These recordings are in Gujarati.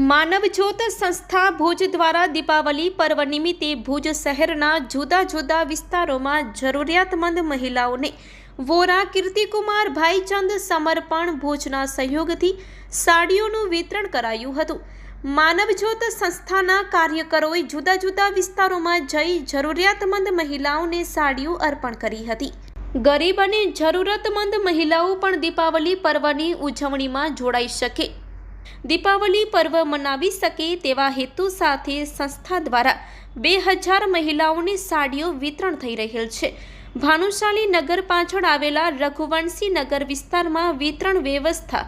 માનવ જ્યોત સંસ્થા ભુજ દ્વારા દીપાવલી પર્વ નિમિત્તે ભુજ શહેરના જુદા જુદા વિસ્તારોમાં જરૂરિયાતમંદ મહિલાઓને વોરા કીર્તિકુમાર ભાઈચંદ સમર્પણ ભુજના સહયોગથી સાડીઓનું વિતરણ કરાયું હતું. માનવજ્યોત સંસ્થાના કાર્યકરોએ જુદા જુદા વિસ્તારોમાં જઈ જરૂરિયાતમંદ મહિલાઓને સાડીઓ અર્પણ કરી હતી. ગરીબ અને જરૂરતમંદ મહિલાઓ પણ દીપાવલી પર્વની ઉજવણીમાં જોડાઈ શકે. દીપાવલી પર્વ મનાવી શકે તેવા હેતુ સાથે સંસ્થા દ્વારા બે હજાર મહિલાઓની સાડીઓ વિતરણ થઈ રહેલ છે. ભાનુશાલી નગર પાછળ આવેલા રઘુવંશી નગર વિસ્તારમાં વિતરણ વ્યવસ્થા,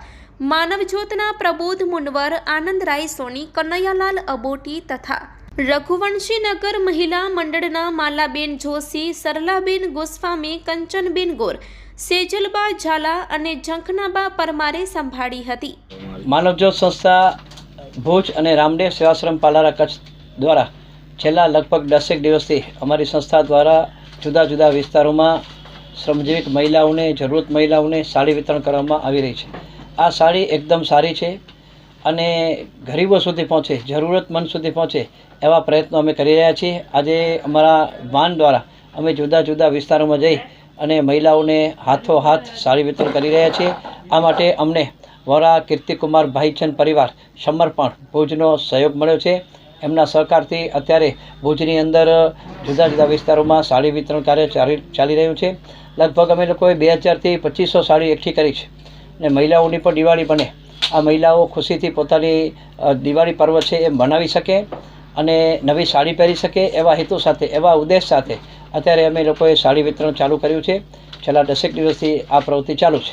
માનવજ્યોતના પ્રબોધ મુનવર આનંદરાય સોની, કનૈયાલાલ અબોટી તથા રઘુવંશી નગર મહિલા મંડળના માલાબેન જોશી, સરલાબેન ગોસ્વામી, કંચનબેન ગોર, સેજલબા ઝાલા અને ઝંખનાબા પરમારે સંભાળી હતી. માનવજ્યોત સંસ્થા ભુજ અને રામદેવ સેવાશ્રમ પાલારા કચ્છ દ્વારા છેલ્લા લગભગ દસેક દિવસથી અમારી સંસ્થા દ્વારા જુદા જુદા વિસ્તારોમાં શ્રમજીવી મહિલાઓને, જરૂરત મહિલાઓને સાડી વિતરણ કરવામાં આવી રહી છે. આ સાડી એકદમ સારી છે અને ગરીબો સુધી પહોંચે, જરૂરતમંદ સુધી પહોંચે એવા પ્રયત્નો અમે કરી રહ્યા છીએ. આજે અમારા વાન દ્વારા અમે જુદા જુદા વિસ્તારોમાં જઈ અને મહિલાઓને હાથો હાથ સાડી વિતરણ કરી રહ્યા છીએ. આ માટે અમને વોરા, કીર્તિકુમાર, ભાઈચંદ પરિવાર સમર્પણ ભુજનો સહયોગ મળ્યો છે. એમના સહકારથી અત્યારે ભુજની અંદર જુદા જુદા વિસ્તારોમાં સાડી વિતરણ કાર્ય ચાલી ચાલી રહ્યું છે. લગભગ અમે લોકોએ બે હજારથી પચીસો સાડી એકઠી કરી છે. અને મહિલાઓની પણ દિવાળી બને. આ મહિલાઓ ખુશીથી પોતાની દિવાળી પર્વ છે એ મનાવી શકે અને નવી સાડી પહેરી શકે એવા હેતુ સાથે, એવા ઉદ્દેશ સાથે અત્યારે અમે લોકોએ સાડી વિતરણ ચાલુ કર્યું છે. છેલ્લા દસેક દિવસથી આ પ્રવૃત્તિ ચાલુ છે.